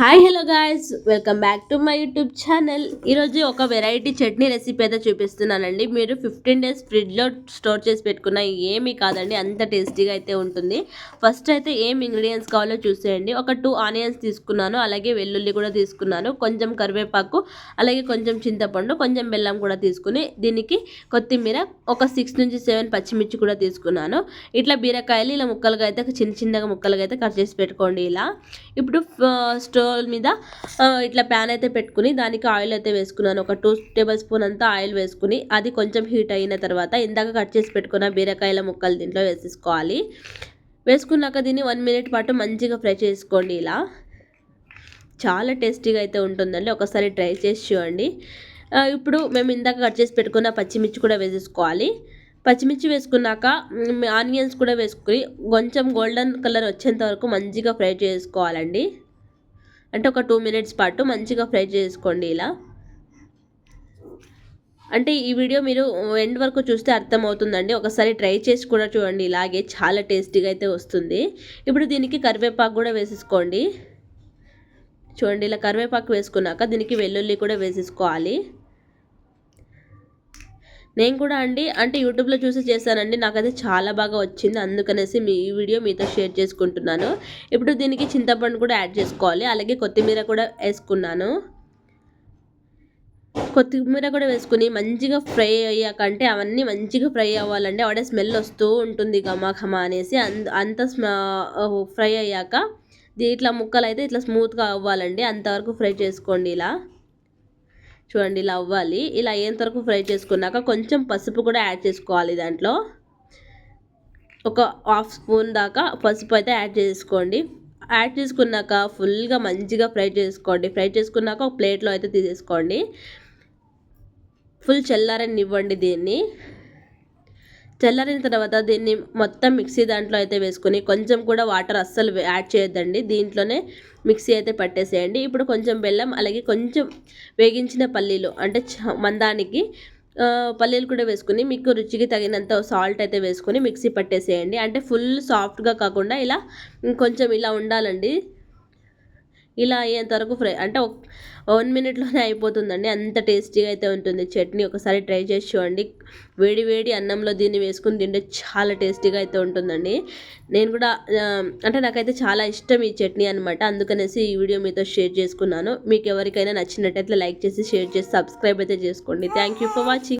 Hi hello guys welcome back to my YouTube channel ఈరోజు ఒక variety chutney recipe అయితే చూపిస్తున్నానండి. మీరు ఫిఫ్టీన్ డేస్ ఫ్రిడ్జ్లో స్టోర్ చేసి పెట్టుకున్న ఏమీ కాదండి. అంత టేస్టీగా అయితే ఉంటుంది. ఫస్ట్ అయితే ఏం ఇంగ్రీడియంట్స్ కావాలో చూసేయండి. ఒక టూ ఆనియన్స్ తీసుకున్నాను. అలాగే వెల్లుల్లి కూడా తీసుకున్నాను. కొంచెం కరివేపాకు అలాగే కొంచెం చింతపండు కొంచెం బెల్లం కూడా తీసుకుని దీనికి కొత్తిమీర ఒక సిక్స్ నుంచి సెవెన్ పచ్చిమిర్చి కూడా తీసుకున్నాను. ఇట్లా బీరకాయలు ఇలా ముక్కలుగా అయితే చిన్న చిన్నగా ముక్కలుగా అయితే కట్ చేసి పెట్టుకోండి ఇలా. ఇప్పుడు స్టో స్టవ్ మీద ఇట్లా ప్యాన్ అయితే పెట్టుకుని దానికి ఆయిల్ అయితే వేసుకున్నాను. ఒక టూ టేబుల్ స్పూన్ అంతా ఆయిల్ వేసుకుని అది కొంచెం హీట్ అయిన తర్వాత ఇందాక కట్ చేసి పెట్టుకున్న బీరకాయల ముక్కలు దీంట్లో వేసేసుకోవాలి. వేసుకున్నాక దీన్ని వన్ మినిట్ పాటు మంచిగా ఫ్రై చేసుకోండి ఇలా. చాలా టేస్టీగా అయితే ఉంటుందండి. ఒకసారి ట్రై చేసి చూడండి. ఇప్పుడు మేము ఇందాక కట్ చేసి పెట్టుకున్న పచ్చిమిర్చి కూడా వేసేసుకోవాలి. పచ్చిమిర్చి వేసుకున్నాక ఆనియన్స్ కూడా వేసుకుని కొంచెం గోల్డెన్ కలర్ వచ్చేంత వరకు మంచిగా ఫ్రై చేసుకోవాలండి. అంటే ఒక టూ మినిట్స్ పాటు మంచిగా ఫ్రై చేసుకోండి ఇలా. అంటే ఈ వీడియో మీరు ఎండ్ వరకు చూస్తే అర్థమవుతుందండి. ఒకసారి ట్రై చేసి కూడా చూడండి. ఇలాగే చాలా టేస్టీగా అయితే వస్తుంది. ఇప్పుడు దీనికి కరివేపాకు కూడా వేసేసుకోండి. చూడండి ఇలా కరివేపాకు వేసుకున్నాక దీనికి వెల్లుల్లి కూడా వేసేసుకోవాలి. నేను కూడా అండి అంటే యూట్యూబ్లో చూసి చేశానండి. నాకైతే చాలా బాగా వచ్చింది. అందుకనేసి మీ ఈ వీడియో మీతో షేర్ చేసుకుంటున్నాను. ఇప్పుడు దీనికి చింతపండు కూడా యాడ్ చేసుకోవాలి. అలాగే కొత్తిమీర కూడా వేసుకున్నాను. కొత్తిమీర కూడా వేసుకుని మంచిగా ఫ్రై అయ్యాక అంటే అవన్నీ మంచిగా ఫ్రై అవ్వాలండి. ఆవిడ స్మెల్ వస్తూ ఉంటుంది ఘమా ఘమా అనేసి. అంత ఫ్రై అయ్యాక ఇట్లా ముక్కలు అయితే ఇట్లా స్మూత్గా అవ్వాలండి. అంతవరకు ఫ్రై చేసుకోండి ఇలా. చూడండి ఇలా అవ్వాలి. ఇలా అయ్యేంత వరకు ఫ్రై చేసుకున్నాక కొంచెం పసుపు కూడా యాడ్ చేసుకోవాలి దాంట్లో. ఒక హాఫ్ స్పూన్ దాకా పసుపు అయితే యాడ్ చేసుకోండి. యాడ్ చేసుకున్నాక ఫుల్గా మంచిగా ఫ్రై చేసుకోండి. ఫ్రై చేసుకున్నాక ఒక ప్లేట్లో అయితే తీసేసుకోండి. ఫుల్ చల్లారనివ్వండి దీన్ని. చల్లారిన తర్వాత దీన్ని మొత్తం మిక్సీ దాంట్లో అయితే వేసుకొని కొంచెం కూడా వాటర్ అస్సలు యాడ్ చేయొద్దండి. దీంట్లోనే మిక్సీ అయితే పట్టేసేయండి. ఇప్పుడు కొంచెం బెల్లం అలాగే కొంచెం వేగించిన పల్లీలు అంటే మందానికి పల్లీలు కూడా వేసుకుని మీకు రుచికి తగినంత సాల్ట్ అయితే వేసుకొని మిక్సీ పట్టేసేయండి. అంటే ఫుల్ సాఫ్ట్గా కాకుండా ఇలా కొంచెం ఇలా ఉండాలండి. ఇలా అయ్యేంతవరకు ఫ్రై అంటే వన్ మినిట్లోనే అయిపోతుందండి. అంత టేస్టీగా అయితే ఉంటుంది. చట్నీ ఒకసారి ట్రై చేసి చూడండి. వేడి వేడి అన్నంలో దీన్ని వేసుకుని తింటే చాలా టేస్టీగా అయితే ఉంటుందండి. నేను కూడా అంటే నాకైతే చాలా ఇష్టం ఈ చట్నీ అనమాట అందుకనేసి ఈ వీడియో మీతో షేర్ చేసుకున్నాను. మీకు ఎవరికైనా నచ్చినట్టయితే లైక్ చేసి షేర్ చేసి సబ్స్క్రైబ్ అయితే చేసుకోండి. Thank you for watching.